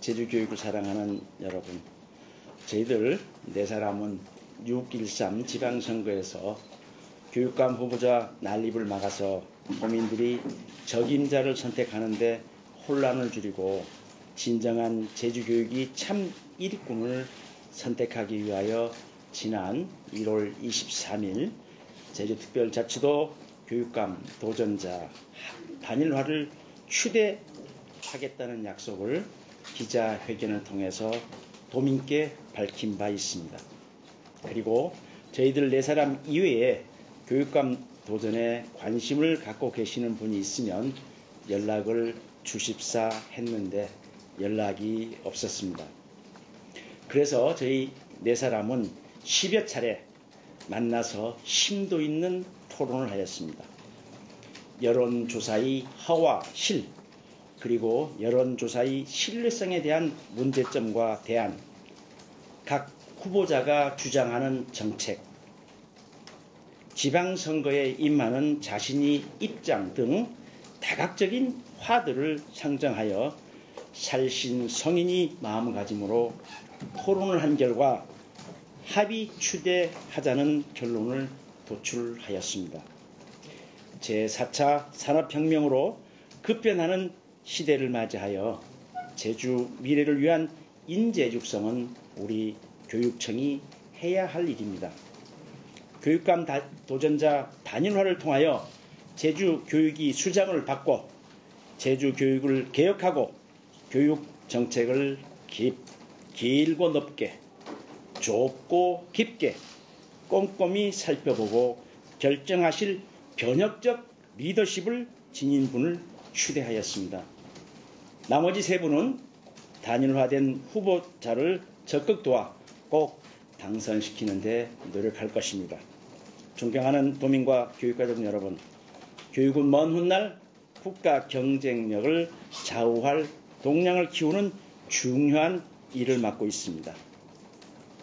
제주 교육을 사랑하는 여러분, 저희들 네 사람은 6.13 지방선거에서 교육감 후보자 난립을 막아서 국민들이 적임자를 선택하는데 혼란을 줄이고 진정한 제주 교육이 참 일꾼을 선택하기 위하여 지난 1월 23일 제주특별자치도 교육감 도전자 단일화를 추대하겠다는 약속을 기자회견을 통해서 도민께 밝힌 바 있습니다. 그리고 저희들 네 사람 이외에 교육감 도전에 관심을 갖고 계시는 분이 있으면 연락을 주십사 했는데 연락이 없었습니다. 그래서 저희 네 사람은 10여 차례 만나서 심도 있는 토론을 하였습니다. 여론조사의 허와 실, 그리고 여론조사의 신뢰성에 대한 문제점과 대안, 각 후보자가 주장하는 정책, 지방선거에 임하는 자신이 입장 등 다각적인 화두를 상정하여 살신 성인이 마음가짐으로 토론을 한 결과 합의 추대하자는 결론을 도출하였습니다. 제4차 산업혁명으로 급변하는 시대를 맞이하여 제주 미래를 위한 인재 육성은 우리 교육청이 해야 할 일입니다. 교육감 다, 도전자 단일화를 통하여 제주 교육이 수장을 받고 제주 교육을 개혁하고 교육 정책을 깊, 길고 넓게 좁고 깊게 꼼꼼히 살펴보고 결정하실 변혁적 리더십을 지닌 분을 추대하였습니다. 나머지 세 분은 단일화된 후보자를 적극 도와 꼭 당선시키는 데 노력할 것입니다. 존경하는 도민과 교육가족 여러분, 교육은 먼 훗날 국가 경쟁력을 좌우할 동량을 키우는 중요한 일을 맡고 있습니다.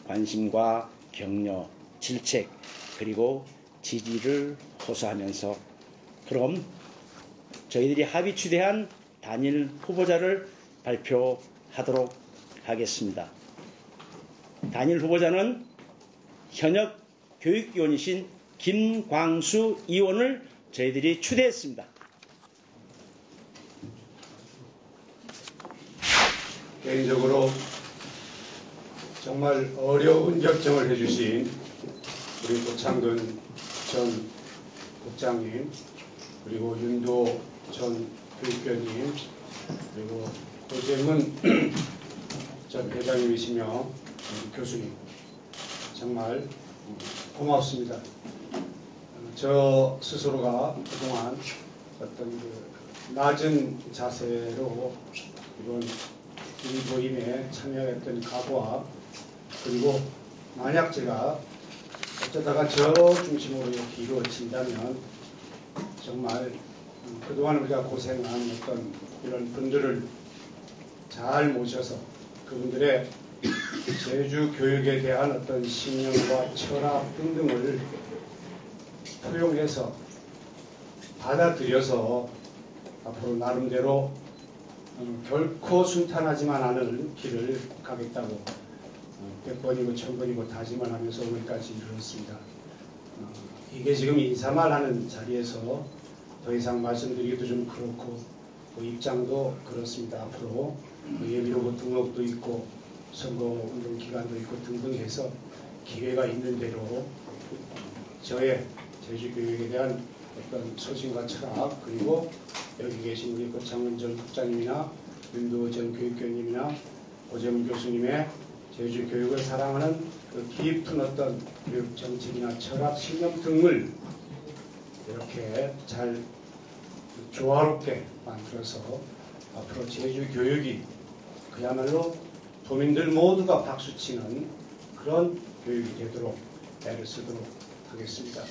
관심과 격려, 질책, 그리고 지지를 호소하면서 그럼 저희들이 합의 추대한 단일 후보자를 발표하도록 하겠습니다. 단일 후보자는 현역 교육위원이신 김광수 의원을 저희들이 추대했습니다. 개인적으로 정말 어려운 결정을 해주신 우리 고창근 전 국장님, 그리고 윤도 전 교육교님, 그리고 고재문 전 회장님이시며 교수님, 정말 고맙습니다. 저 스스로가 그동안 어떤 그 낮은 자세로 이번 이 모임에 참여했던 각오와 그리고 만약 제가 어쩌다가 저 중심으로 이렇게 이루어진다면 정말 그동안 우리가 고생한 어떤 이런 분들을 잘 모셔서 그분들의 제주 교육에 대한 어떤 신념과 철학 등등을 포용해서 받아들여서 앞으로 나름대로 음, 결코 순탄하지만 않을 길을 가겠다고 어, 백 번이고 천 번이고 다짐을 하면서 오늘까지 이르렀습니다. 어, 이게 지금 인사말 하는 자리에서 더 이상 말씀드리기도 좀 그렇고 그 입장도 그렇습니다. 앞으로 그 예비로봇 등록도 있고 선거 운동 기간도 있고 등등 해서 기회가 있는 대로 저의 제주 교육에 대한 어떤 소신과 철학 그리고 여기 계신 우리 고창훈 전 국장님이나 윤도 전 교육교님이나 오재문 교수님의 제주 교육을 사랑하는 그 깊은 어떤 교육 정책이나 철학, 신념 등을 이렇게 잘 조화롭게 만들어서 앞으로 제주 교육이 그야말로 도민들 모두가 박수치는 그런 교육이 되도록 애를 쓰도록 하겠습니다.